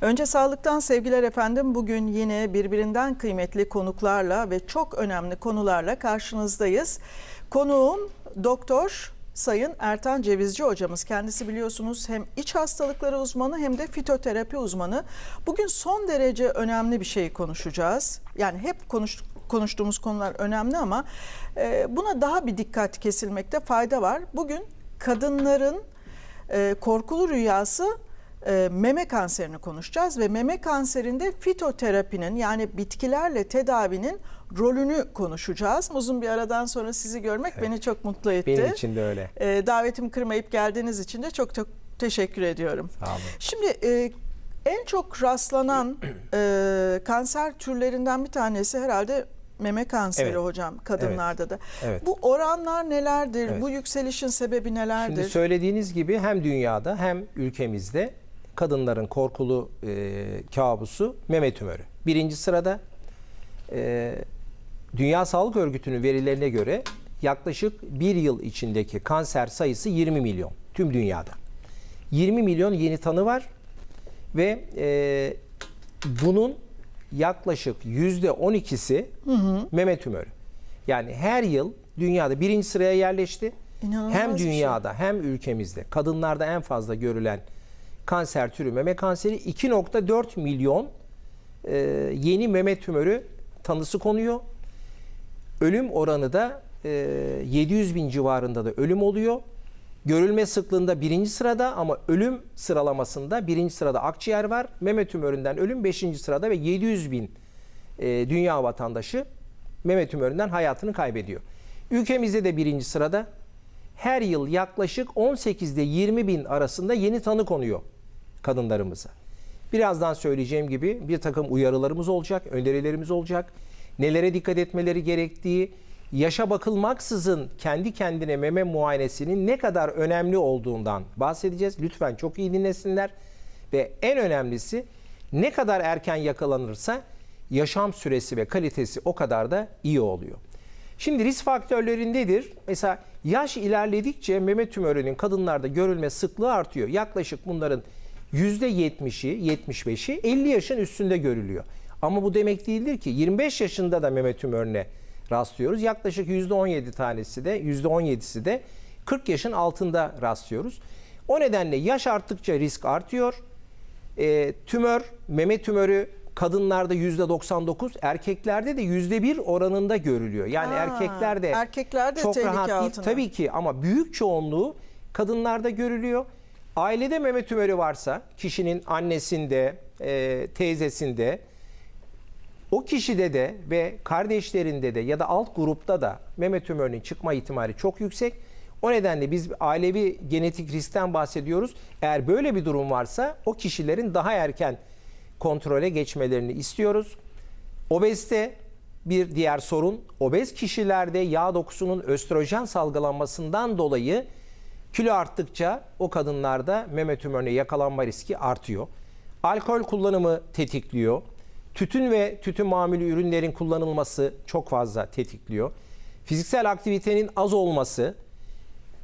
Önce sağlıktan sevgiler efendim. Bugün yine birbirinden kıymetli konuklarla ve çok önemli konularla karşınızdayız. Konuğum Doktor Sayın Ertan Cevizci hocamız. Kendisi biliyorsunuz hem iç hastalıkları uzmanı hem de fitoterapi uzmanı. Bugün son derece önemli bir şey konuşacağız. Yani hep konuş, konuştuğumuz konular önemli ama e, buna daha bir dikkat kesilmekte fayda var. Bugün kadınların e, korkulu rüyası e, meme kanserini konuşacağız ve meme kanserinde fitoterapinin yani bitkilerle tedavinin rolünü konuşacağız. Uzun bir aradan sonra sizi görmek beni çok mutlu etti. Benim için de öyle. E, davetimi kırmayıp geldiğiniz için de çok çok teşekkür ediyorum. Sağ olun. Şimdi e, en çok rastlanan e, kanser türlerinden bir tanesi herhalde meme kanseri Evet. hocam kadınlarda da. Evet. Bu oranlar nelerdir? Evet. Bu yükselişin sebebi nelerdir? Şimdi söylediğiniz gibi hem dünyada hem ülkemizde kadınların korkulu e, kabusu meme tümörü. Birinci sırada e, Dünya Sağlık Örgütü'nün verilerine göre yaklaşık bir yıl içindeki kanser sayısı 20 milyon tüm dünyada. 20 milyon yeni tanı var ve e, bunun yaklaşık yüzde 12'si meme tümörü. Yani her yıl dünyada birinci sıraya yerleşti. İnanılmaz hem şey. dünyada hem ülkemizde kadınlarda en fazla görülen kanser türü meme kanseri 2.4 milyon e, yeni meme tümörü tanısı konuyor. Ölüm oranı da e, 700 bin civarında da ölüm oluyor. Görülme sıklığında birinci sırada ama ölüm sıralamasında birinci sırada akciğer var. Meme tümöründen ölüm beşinci sırada ve 700 bin e, dünya vatandaşı meme tümöründen hayatını kaybediyor. Ülkemizde de birinci sırada her yıl yaklaşık 18 ile 20 bin arasında yeni tanı konuyor kadınlarımıza. Birazdan söyleyeceğim gibi bir takım uyarılarımız olacak, önerilerimiz olacak. Nelere dikkat etmeleri gerektiği, yaşa bakılmaksızın kendi kendine meme muayenesinin ne kadar önemli olduğundan bahsedeceğiz. Lütfen çok iyi dinlesinler. Ve en önemlisi ne kadar erken yakalanırsa yaşam süresi ve kalitesi o kadar da iyi oluyor. Şimdi risk faktörleri nedir? Mesela yaş ilerledikçe meme tümörünün kadınlarda görülme sıklığı artıyor. Yaklaşık bunların %70'i, 75'i 50 yaşın üstünde görülüyor. Ama bu demek değildir ki 25 yaşında da meme tümörüne rastlıyoruz. Yaklaşık %17 tanesi de %17'si de 40 yaşın altında rastlıyoruz. O nedenle yaş arttıkça risk artıyor. E, tümör, meme tümörü kadınlarda %99, erkeklerde de %1 oranında görülüyor. Yani Ha, erkeklerde erkeklerde çok rahat değil altında. tabii ki ama büyük çoğunluğu kadınlarda görülüyor. Ailede meme tümörü varsa kişinin annesinde, e, teyzesinde o kişide de ve kardeşlerinde de ya da alt grupta da meme tümörünün çıkma ihtimali çok yüksek. O nedenle biz ailevi genetik riskten bahsediyoruz. Eğer böyle bir durum varsa o kişilerin daha erken kontrole geçmelerini istiyoruz. Obezite bir diğer sorun. Obez kişilerde yağ dokusunun östrojen salgılanmasından dolayı kilo arttıkça o kadınlarda meme tümörüne yakalanma riski artıyor. Alkol kullanımı tetikliyor. Tütün ve tütün mamülü ürünlerin kullanılması çok fazla tetikliyor. Fiziksel aktivitenin az olması,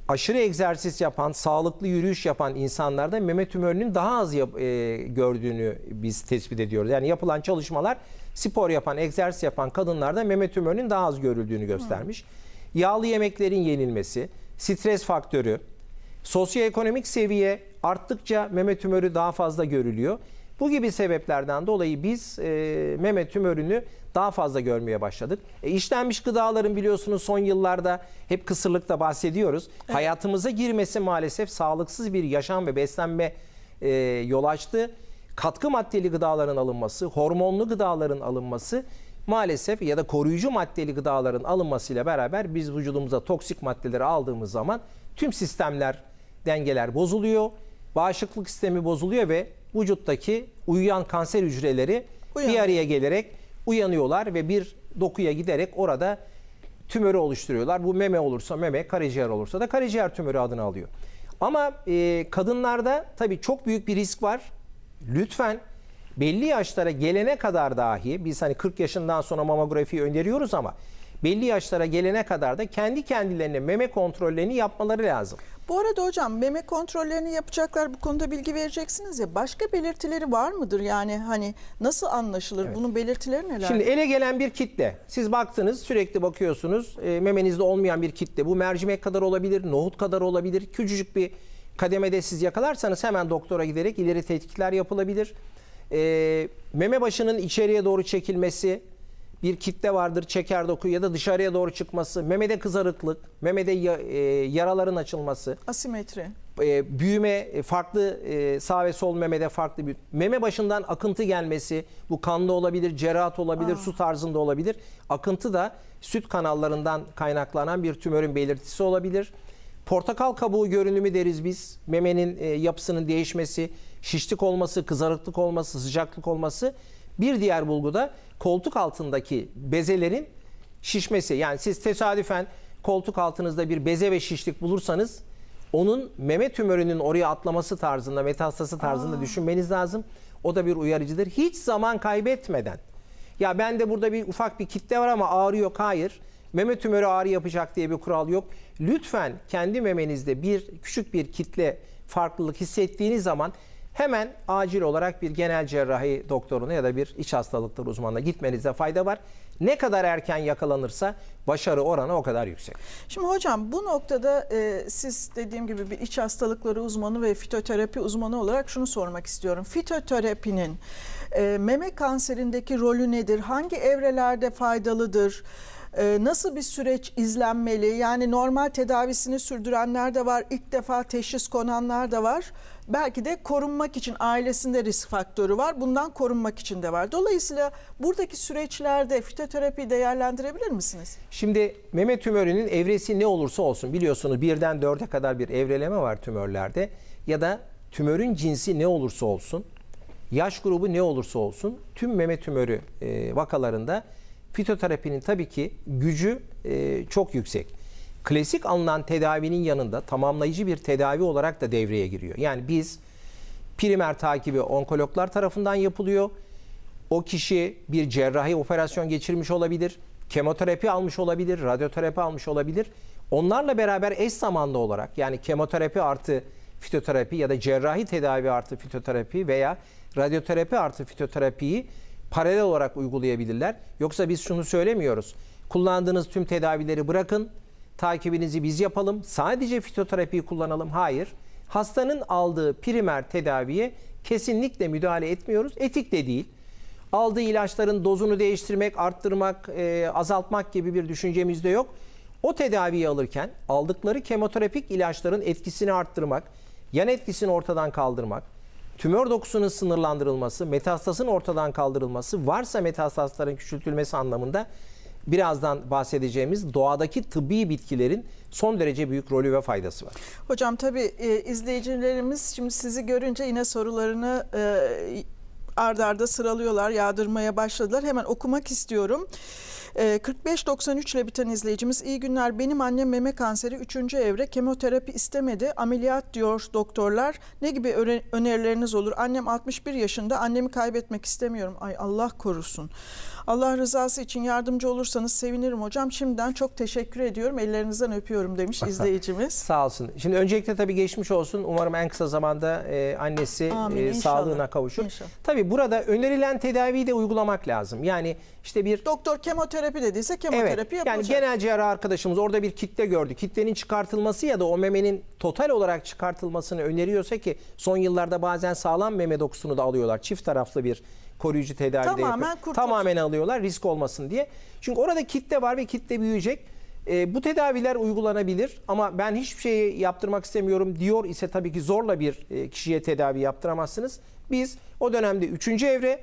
aşırı egzersiz yapan, sağlıklı yürüyüş yapan insanlarda meme tümörünün daha az yap- e, gördüğünü biz tespit ediyoruz. Yani yapılan çalışmalar spor yapan, egzersiz yapan kadınlarda meme tümörünün daha az görüldüğünü göstermiş. Yağlı yemeklerin yenilmesi, stres faktörü, sosyoekonomik seviye arttıkça meme tümörü daha fazla görülüyor. Bu gibi sebeplerden dolayı biz e, meme tümörünü daha fazla görmeye başladık. E, işlenmiş gıdaların biliyorsunuz son yıllarda hep kısırlıkta bahsediyoruz. Hayatımıza girmesi maalesef sağlıksız bir yaşam ve beslenme e, yol açtı. Katkı maddeli gıdaların alınması, hormonlu gıdaların alınması maalesef ya da koruyucu maddeli gıdaların alınmasıyla beraber biz vücudumuza toksik maddeleri aldığımız zaman tüm sistemler, dengeler bozuluyor. Bağışıklık sistemi bozuluyor ve vücuttaki uyuyan kanser hücreleri bir Uyanıyor. araya gelerek uyanıyorlar ve bir dokuya giderek orada tümörü oluşturuyorlar. Bu meme olursa meme, karaciğer olursa da karaciğer tümörü adını alıyor. Ama e, kadınlarda tabii çok büyük bir risk var. Lütfen belli yaşlara gelene kadar dahi biz hani 40 yaşından sonra mamografi öneriyoruz ama belli yaşlara gelene kadar da kendi kendilerine meme kontrollerini yapmaları lazım. Bu arada hocam meme kontrollerini yapacaklar bu konuda bilgi vereceksiniz ya başka belirtileri var mıdır? Yani hani nasıl anlaşılır? Bunun belirtileri neler? Şimdi ele gelen bir kitle. Siz baktınız sürekli bakıyorsunuz. E, memenizde olmayan bir kitle. Bu mercimek kadar olabilir, nohut kadar olabilir. Küçücük bir kademede siz yakalarsanız hemen doktora giderek ileri tetkikler yapılabilir. E, meme başının içeriye doğru çekilmesi, bir kitle vardır çeker doku ya da dışarıya doğru çıkması, memede kızarıklık, memede e, yaraların açılması, Asimetri. e, büyüme e, farklı sağ ve sol memede farklı bir meme başından akıntı gelmesi bu kanlı olabilir, cerahat olabilir, su tarzında olabilir. Akıntı da süt kanallarından kaynaklanan bir tümörün belirtisi olabilir. Portakal kabuğu görünümü deriz biz. Memenin yapısının değişmesi, şişlik olması, kızarıklık olması, sıcaklık olması. Bir diğer bulgu da koltuk altındaki bezelerin şişmesi. Yani siz tesadüfen koltuk altınızda bir beze ve şişlik bulursanız onun meme tümörünün oraya atlaması tarzında, metastası tarzında düşünmeniz lazım. O da bir uyarıcıdır. Hiç zaman kaybetmeden. Ya bende burada bir ufak bir kitle var ama ağrı yok. Hayır. Meme tümörü ağrı yapacak diye bir kural yok. Lütfen kendi memenizde bir küçük bir kitle farklılık hissettiğiniz zaman hemen acil olarak bir genel cerrahi doktoruna ya da bir iç hastalıkları uzmanına gitmenizde fayda var. Ne kadar erken yakalanırsa başarı oranı o kadar yüksek. Şimdi hocam bu noktada e, siz dediğim gibi bir iç hastalıkları uzmanı ve fitoterapi uzmanı olarak şunu sormak istiyorum. Fitoterapinin e, meme kanserindeki rolü nedir? Hangi evrelerde faydalıdır? E, nasıl bir süreç izlenmeli? Yani normal tedavisini sürdürenler de var, ilk defa teşhis konanlar da var. Belki de korunmak için ailesinde risk faktörü var. Bundan korunmak için de var. Dolayısıyla buradaki süreçlerde fitoterapi değerlendirebilir misiniz? Şimdi meme tümörünün evresi ne olursa olsun biliyorsunuz birden dörde kadar bir evreleme var tümörlerde ya da tümörün cinsi ne olursa olsun yaş grubu ne olursa olsun tüm meme tümörü e, vakalarında fitoterapinin tabii ki gücü e, çok yüksek. Klasik alınan tedavinin yanında tamamlayıcı bir tedavi olarak da devreye giriyor. Yani biz primer takibi onkologlar tarafından yapılıyor. O kişi bir cerrahi operasyon geçirmiş olabilir, kemoterapi almış olabilir, radyoterapi almış olabilir. Onlarla beraber eş zamanlı olarak yani kemoterapi artı fitoterapi ya da cerrahi tedavi artı fitoterapi veya radyoterapi artı fitoterapiyi paralel olarak uygulayabilirler. Yoksa biz şunu söylemiyoruz. Kullandığınız tüm tedavileri bırakın, takibinizi biz yapalım, sadece fitoterapiyi kullanalım. Hayır. Hastanın aldığı primer tedaviye kesinlikle müdahale etmiyoruz. Etik de değil. Aldığı ilaçların dozunu değiştirmek, arttırmak, e, azaltmak gibi bir düşüncemiz de yok. O tedaviyi alırken aldıkları kemoterapik ilaçların etkisini arttırmak, yan etkisini ortadan kaldırmak, tümör dokusunun sınırlandırılması, metastasın ortadan kaldırılması, varsa metastasların küçültülmesi anlamında birazdan bahsedeceğimiz doğadaki tıbbi bitkilerin son derece büyük rolü ve faydası var. Hocam tabii e, izleyicilerimiz şimdi sizi görünce yine sorularını e, ard arda sıralıyorlar, yağdırmaya başladılar. Hemen okumak istiyorum. E, 4593 ile biten izleyicimiz iyi günler benim annem meme kanseri 3. evre kemoterapi istemedi ameliyat diyor doktorlar ne gibi önerileriniz olur annem 61 yaşında annemi kaybetmek istemiyorum ay Allah korusun Allah rızası için yardımcı olursanız sevinirim hocam şimdiden çok teşekkür ediyorum ellerinizden öpüyorum demiş izleyicimiz. Sağ olsun. Şimdi öncelikle tabii geçmiş olsun. Umarım en kısa zamanda e, annesi Amin, e, inşallah. sağlığına kavuşur. İnşallah. Tabii burada önerilen tedaviyi de uygulamak lazım. Yani işte bir Doktor kemoterapi dediyse kemoterapi Evet. Yani yapılacak. genel cerrah arkadaşımız orada bir kitle gördü. Kitlenin çıkartılması ya da o memenin total olarak çıkartılmasını öneriyorsa ki son yıllarda bazen sağlam meme dokusunu da alıyorlar. Çift taraflı bir koruyucu tedavi de Tamamen yapıyor. kurtulsun. Tamamen alıyorlar risk olmasın diye. Çünkü orada kitle var ve kitle büyüyecek. Ee, bu tedaviler uygulanabilir ama ben hiçbir şeyi yaptırmak istemiyorum diyor ise tabii ki zorla bir e, kişiye tedavi yaptıramazsınız. Biz o dönemde 3. evre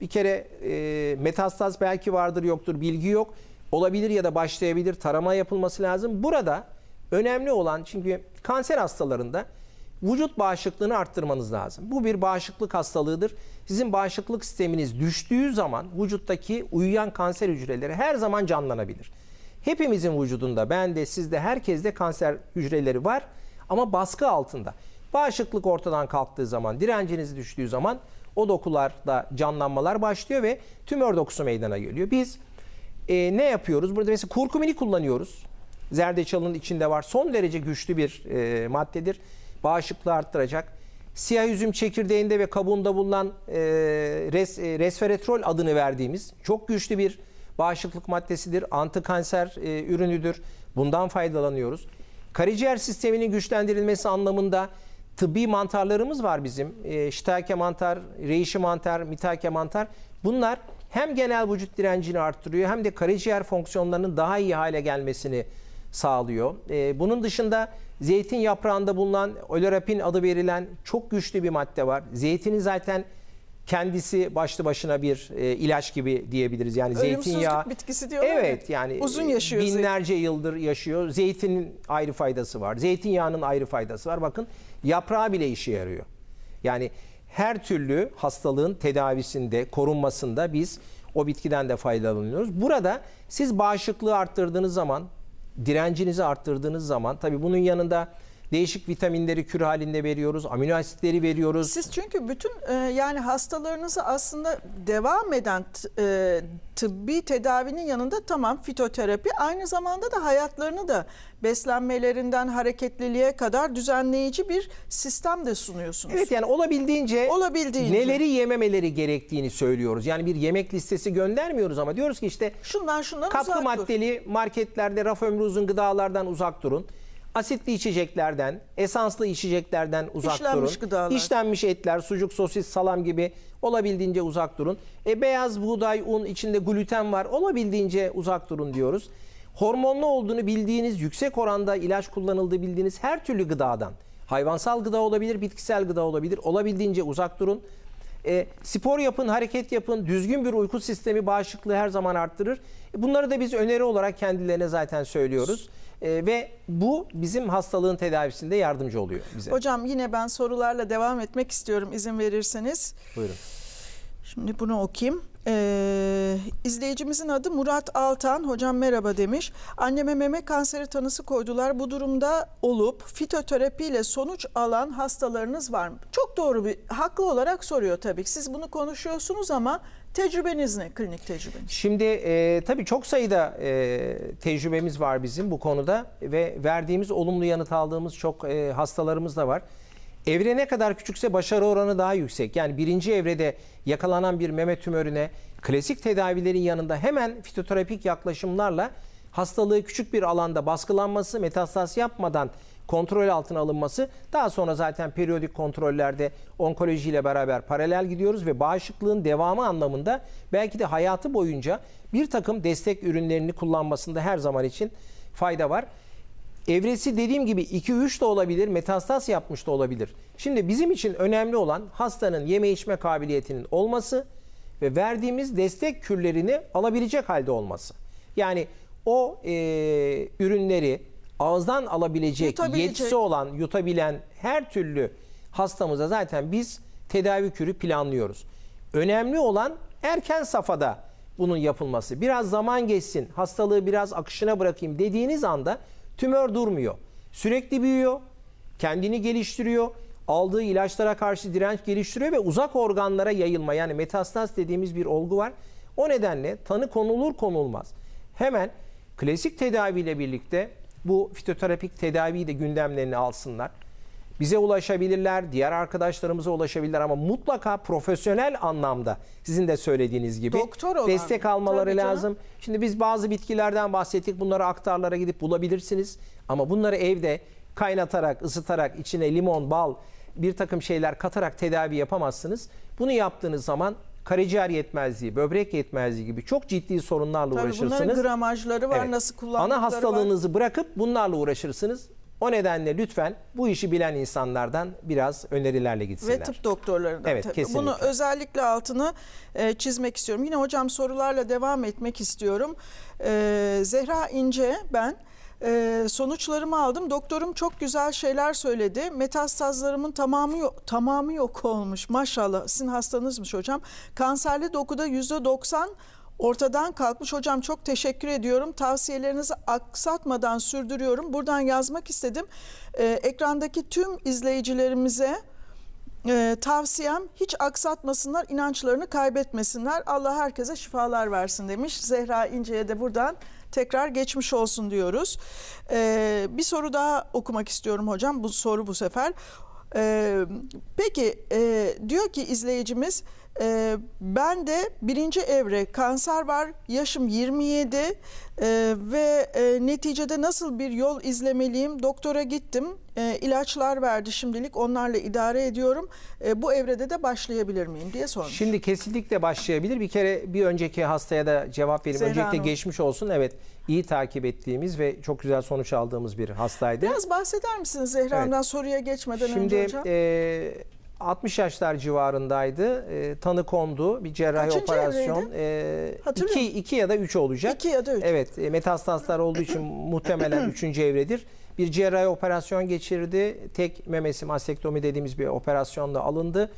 bir kere e, metastaz belki vardır yoktur bilgi yok. Olabilir ya da başlayabilir tarama yapılması lazım. Burada önemli olan çünkü kanser hastalarında vücut bağışıklığını arttırmanız lazım. Bu bir bağışıklık hastalığıdır. Sizin bağışıklık sisteminiz düştüğü zaman vücuttaki uyuyan kanser hücreleri her zaman canlanabilir. Hepimizin vücudunda, bende, sizde, herkeste kanser hücreleri var ama baskı altında. Bağışıklık ortadan kalktığı zaman, direnciniz düştüğü zaman o dokularda canlanmalar başlıyor ve tümör dokusu meydana geliyor. Biz e, ne yapıyoruz? Burada mesela kurkumini kullanıyoruz. Zerdeçalın içinde var. Son derece güçlü bir e, maddedir. Bağışıklığı arttıracak. Siyah üzüm çekirdeğinde ve kabuğunda bulunan e, res, e, resveratrol adını verdiğimiz çok güçlü bir bağışıklık maddesidir. Antikanser e, ürünüdür. Bundan faydalanıyoruz. Karaciğer sisteminin güçlendirilmesi anlamında tıbbi mantarlarımız var bizim. E, shiitake mantar, reishi mantar, mitake mantar. Bunlar hem genel vücut direncini arttırıyor hem de karaciğer fonksiyonlarının daha iyi hale gelmesini sağlıyor. E, bunun dışında zeytin yaprağında bulunan olerapin adı verilen çok güçlü bir madde var. Zeytinin zaten kendisi başlı başına bir e, ilaç gibi diyebiliriz. Yani Ölümsüzlük zeytinyağı bitkisi diyorlar ya. Evet yani Uzun yaşıyor zeytin. binlerce yıldır yaşıyor. Zeytinin ayrı faydası var. Zeytinyağının ayrı faydası var. Bakın yaprağı bile işe yarıyor. Yani her türlü hastalığın tedavisinde, korunmasında biz o bitkiden de faydalanıyoruz. Burada siz bağışıklığı arttırdığınız zaman, direncinizi arttırdığınız zaman tabii bunun yanında değişik vitaminleri kür halinde veriyoruz, amino asitleri veriyoruz. Siz çünkü bütün e, yani hastalarınızı aslında devam eden e, tıbbi tedavinin yanında tamam fitoterapi aynı zamanda da hayatlarını da beslenmelerinden hareketliliğe kadar düzenleyici bir sistem de sunuyorsunuz. Evet yani olabildiğince, Olabildiğince. neleri yememeleri gerektiğini söylüyoruz. Yani bir yemek listesi göndermiyoruz ama diyoruz ki işte Şundan şundan katkı uzak dur. maddeli marketlerde raf ömrü uzun gıdalardan uzak durun. Asitli içeceklerden, esanslı içeceklerden uzak İşlenmiş durun. gıdalar. İşlenmiş etler, sucuk, sosis, salam gibi olabildiğince uzak durun. E, beyaz buğday, un içinde gluten var. Olabildiğince uzak durun diyoruz. Hormonlu olduğunu bildiğiniz, yüksek oranda ilaç kullanıldığı bildiğiniz her türlü gıdadan, hayvansal gıda olabilir, bitkisel gıda olabilir. Olabildiğince uzak durun. E, spor yapın, hareket yapın, düzgün bir uyku sistemi bağışıklığı her zaman arttırır. E, bunları da biz öneri olarak kendilerine zaten söylüyoruz. E, ve bu bizim hastalığın tedavisinde yardımcı oluyor bize. Hocam yine ben sorularla devam etmek istiyorum izin verirseniz. Buyurun. Şimdi bunu okuyayım. Ee, izleyicimizin adı Murat Altan. Hocam merhaba demiş. Anneme meme kanseri tanısı koydular. Bu durumda olup fitoterapiyle sonuç alan hastalarınız var mı? Çok doğru bir, haklı olarak soruyor tabii. Siz bunu konuşuyorsunuz ama tecrübeniz ne? Klinik tecrübeniz. Şimdi e, tabii çok sayıda e, tecrübemiz var bizim bu konuda ve verdiğimiz olumlu yanıt aldığımız çok e, hastalarımız da var. Evre ne kadar küçükse başarı oranı daha yüksek. Yani birinci evrede yakalanan bir meme tümörüne klasik tedavilerin yanında hemen fitoterapik yaklaşımlarla hastalığı küçük bir alanda baskılanması, metastaz yapmadan kontrol altına alınması, daha sonra zaten periyodik kontrollerde onkolojiyle beraber paralel gidiyoruz ve bağışıklığın devamı anlamında belki de hayatı boyunca bir takım destek ürünlerini kullanmasında her zaman için fayda var. Evresi dediğim gibi 2-3 de olabilir, metastaz yapmış da olabilir. Şimdi bizim için önemli olan hastanın yeme içme kabiliyetinin olması ve verdiğimiz destek kürlerini alabilecek halde olması. Yani o e, ürünleri ağızdan alabilecek, Yutabilecek. yetisi olan, yutabilen her türlü hastamıza zaten biz tedavi kürü planlıyoruz. Önemli olan erken safhada bunun yapılması. Biraz zaman geçsin, hastalığı biraz akışına bırakayım dediğiniz anda tümör durmuyor. Sürekli büyüyor, kendini geliştiriyor, aldığı ilaçlara karşı direnç geliştiriyor ve uzak organlara yayılma yani metastaz dediğimiz bir olgu var. O nedenle tanı konulur konulmaz hemen klasik tedaviyle birlikte bu fitoterapik tedaviyi de gündemlerine alsınlar. Bize ulaşabilirler, diğer arkadaşlarımıza ulaşabilirler ama mutlaka profesyonel anlamda sizin de söylediğiniz gibi Doktor olan. destek almaları Tabii canım. lazım. Şimdi biz bazı bitkilerden bahsettik. Bunları aktarlara gidip bulabilirsiniz. Ama bunları evde kaynatarak, ısıtarak, içine limon, bal, bir takım şeyler katarak tedavi yapamazsınız. Bunu yaptığınız zaman karaciğer yetmezliği, böbrek yetmezliği gibi çok ciddi sorunlarla Tabii uğraşırsınız. bunların gramajları var, Evet. nasıl kullandıkları Ana var. hastalığınızı bırakıp bunlarla uğraşırsınız. O nedenle lütfen bu işi bilen insanlardan biraz önerilerle gitsinler. Ve tıp doktorlarından. Evet, tabii. kesinlikle. Bunu özellikle altını e, çizmek istiyorum. Yine hocam sorularla devam etmek istiyorum. E, Zehra İnce ben. E, sonuçlarımı aldım. Doktorum çok güzel şeyler söyledi. Metastazlarımın tamamı yok, tamamı yok olmuş. Maşallah. Sizin hastanızmış hocam. Kanserli dokuda yüzde 90 ortadan kalkmış. Hocam çok teşekkür ediyorum. Tavsiyelerinizi aksatmadan sürdürüyorum. Buradan yazmak istedim. E, ekrandaki tüm izleyicilerimize ee, tavsiyem hiç aksatmasınlar, inançlarını kaybetmesinler. Allah herkese şifalar versin demiş. Zehra İnce'ye de buradan tekrar geçmiş olsun diyoruz. Ee, bir soru daha okumak istiyorum hocam. Bu soru bu sefer. Ee, peki e, diyor ki izleyicimiz e, ben de birinci evre kanser var yaşım 27 e, ve e, neticede nasıl bir yol izlemeliyim doktora gittim e, ilaçlar verdi şimdilik onlarla idare ediyorum E, bu evrede de başlayabilir miyim diye sormuş. Şimdi kesinlikle başlayabilir. Bir kere bir önceki hastaya da cevap vereyim. Zehra Öncelikle Hanım. geçmiş olsun. Evet iyi takip ettiğimiz ve çok güzel sonuç aldığımız bir hastaydı. Biraz bahseder misiniz Zehra Hanım'dan soruya geçmeden önce Şimdi hocam? e, 60 yaşlar civarındaydı. E, tanı kondu. Bir cerrahi Kaçıncı operasyon. E, iki, iki ya da üç olacak. İki ya da üç. Evet e, metastaslar olduğu için muhtemelen üçüncü evredir. Bir cerrahi operasyon geçirdi. Tek memesi mastektomi dediğimiz bir operasyonla alındı.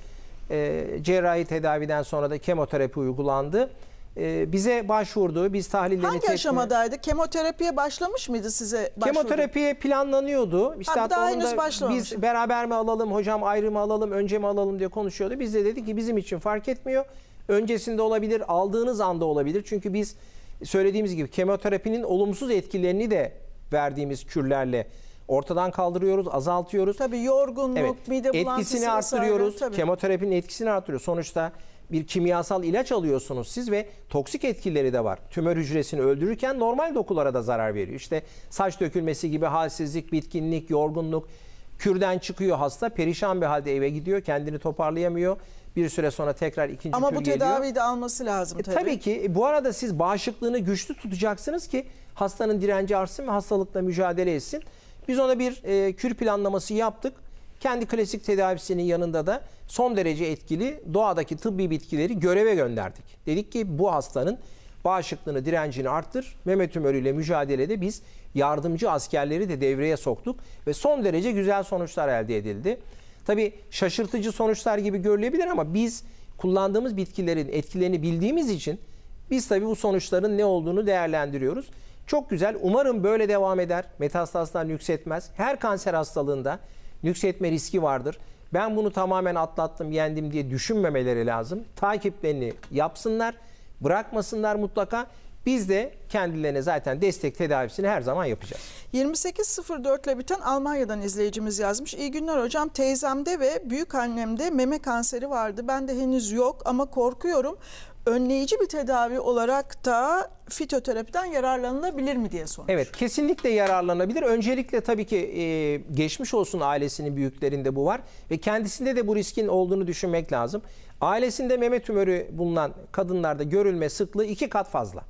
E, cerrahi tedaviden sonra da kemoterapi uygulandı. E, bize başvurdu. Biz tahlillerini Hangi aşamadaydı? Kemoterapiye başlamış mıydı size başvuru? Kemoterapiye planlanıyordu. İşte Ha, daha henüz başlamamış. biz beraber mi alalım, hocam ayrı mı alalım, önce mi alalım diye konuşuyordu. Biz de dedik ki bizim için fark etmiyor. Öncesinde olabilir, aldığınız anda olabilir. Çünkü biz söylediğimiz gibi kemoterapinin olumsuz etkilerini de verdiğimiz kürlerle ortadan kaldırıyoruz, azaltıyoruz. Tabii yorgunluk, Evet. mide bulantısı Etkisini tabii. Kemoterapinin etkisini arttırıyor. Sonuçta bir kimyasal ilaç alıyorsunuz siz ve toksik etkileri de var. Tümör hücresini öldürürken normal dokulara da zarar veriyor. İşte saç dökülmesi gibi halsizlik, bitkinlik, yorgunluk. Kürden çıkıyor hasta, perişan bir halde eve gidiyor, kendini toparlayamıyor. Bir süre sonra tekrar ikinci Ama kür bu geliyor. tedaviyi de alması lazım E, tabii. tabii ki e, bu arada siz bağışıklığını güçlü tutacaksınız ki hastanın direnci artsın ve hastalıkla mücadele etsin. Biz ona bir e, kür planlaması yaptık. Kendi klasik tedavisinin yanında da son derece etkili doğadaki tıbbi bitkileri göreve gönderdik. Dedik ki bu hastanın bağışıklığını, direncini arttır. Meme tümörüyle mücadelede biz yardımcı askerleri de devreye soktuk ve son derece güzel sonuçlar elde edildi. Tabii şaşırtıcı sonuçlar gibi görülebilir ama biz kullandığımız bitkilerin etkilerini bildiğimiz için biz tabii bu sonuçların ne olduğunu değerlendiriyoruz. Çok güzel. Umarım böyle devam eder. Metastaslar nüksetmez. Her kanser hastalığında nüksetme riski vardır. Ben bunu tamamen atlattım, yendim diye düşünmemeleri lazım. Takiplerini yapsınlar, bırakmasınlar mutlaka. Biz de kendilerine zaten destek tedavisini her zaman yapacağız. 2804 ile biten Almanya'dan izleyicimiz yazmış. İyi günler hocam. Teyzemde ve büyük annemde meme kanseri vardı. Ben de henüz yok ama korkuyorum. Önleyici bir tedavi olarak da fitoterapiden yararlanılabilir mi diye sormuş. Evet kesinlikle yararlanabilir. Öncelikle tabii ki e, geçmiş olsun ailesinin büyüklerinde bu var ve kendisinde de bu riskin olduğunu düşünmek lazım. Ailesinde meme tümörü bulunan kadınlarda görülme sıklığı iki kat fazla.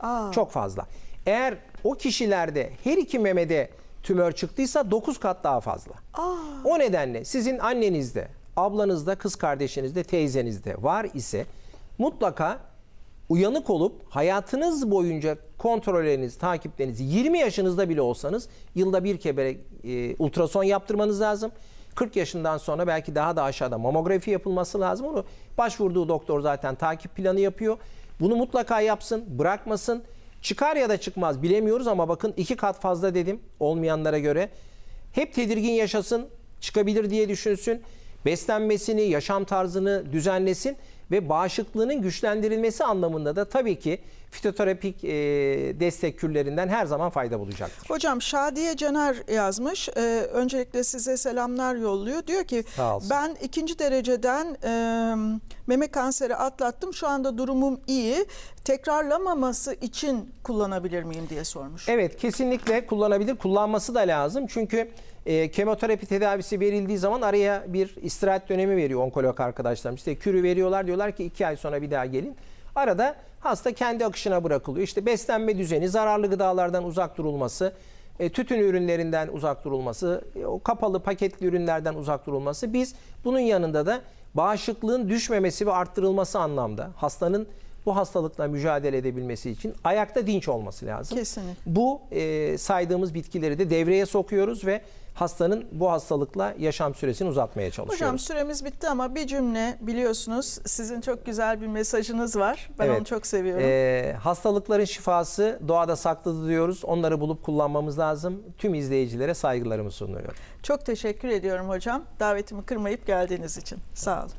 Aa, Çok fazla. Eğer o kişilerde her iki memede tümör çıktıysa 9 kat daha fazla. O nedenle sizin annenizde, ablanızda, kız kardeşinizde, teyzenizde var ise mutlaka uyanık olup hayatınız boyunca kontrolleriniz, takiplerinizi 20 yaşınızda bile olsanız yılda bir kere e, ultrason yaptırmanız lazım. 40 yaşından sonra belki daha da aşağıda mamografi yapılması lazım. Onu başvurduğu doktor zaten takip planı yapıyor. Bunu mutlaka yapsın, bırakmasın. Çıkar ya da çıkmaz bilemiyoruz ama bakın iki kat fazla dedim olmayanlara göre. Hep tedirgin yaşasın, çıkabilir diye düşünsün. Beslenmesini, yaşam tarzını düzenlesin ve bağışıklığının güçlendirilmesi anlamında da tabii ki fitoterapik e, destek kürlerinden her zaman fayda bulacaktır. Hocam Şadiye Caner yazmış. Ee, öncelikle size selamlar yolluyor. Diyor ki ben ikinci dereceden e, meme kanseri atlattım. Şu anda durumum iyi. Tekrarlamaması için kullanabilir miyim diye sormuş. Evet kesinlikle kullanabilir. Kullanması da lazım. Çünkü e, kemoterapi tedavisi verildiği zaman araya bir istirahat dönemi veriyor onkolog arkadaşlarım. İşte kürü veriyorlar diyorlar ki iki ay sonra bir daha gelin. Arada hasta kendi akışına bırakılıyor. İşte beslenme düzeni, zararlı gıdalardan uzak durulması, e, tütün ürünlerinden uzak durulması, e, o kapalı paketli ürünlerden uzak durulması. Biz bunun yanında da bağışıklığın düşmemesi ve arttırılması anlamda hastanın bu hastalıkla mücadele edebilmesi için ayakta dinç olması lazım. Kesinlikle. Bu e, saydığımız bitkileri de devreye sokuyoruz ve hastanın bu hastalıkla yaşam süresini uzatmaya Hocam çalışıyoruz. süremiz bitti ama bir cümle biliyorsunuz sizin çok güzel bir mesajınız var. Ben Evet. onu çok seviyorum. E, hastalıkların şifası doğada saklıdır diyoruz. Onları bulup kullanmamız lazım. Tüm izleyicilere saygılarımı sunuyorum. Çok teşekkür ediyorum hocam. Davetimi kırmayıp geldiğiniz için. Sağ olun.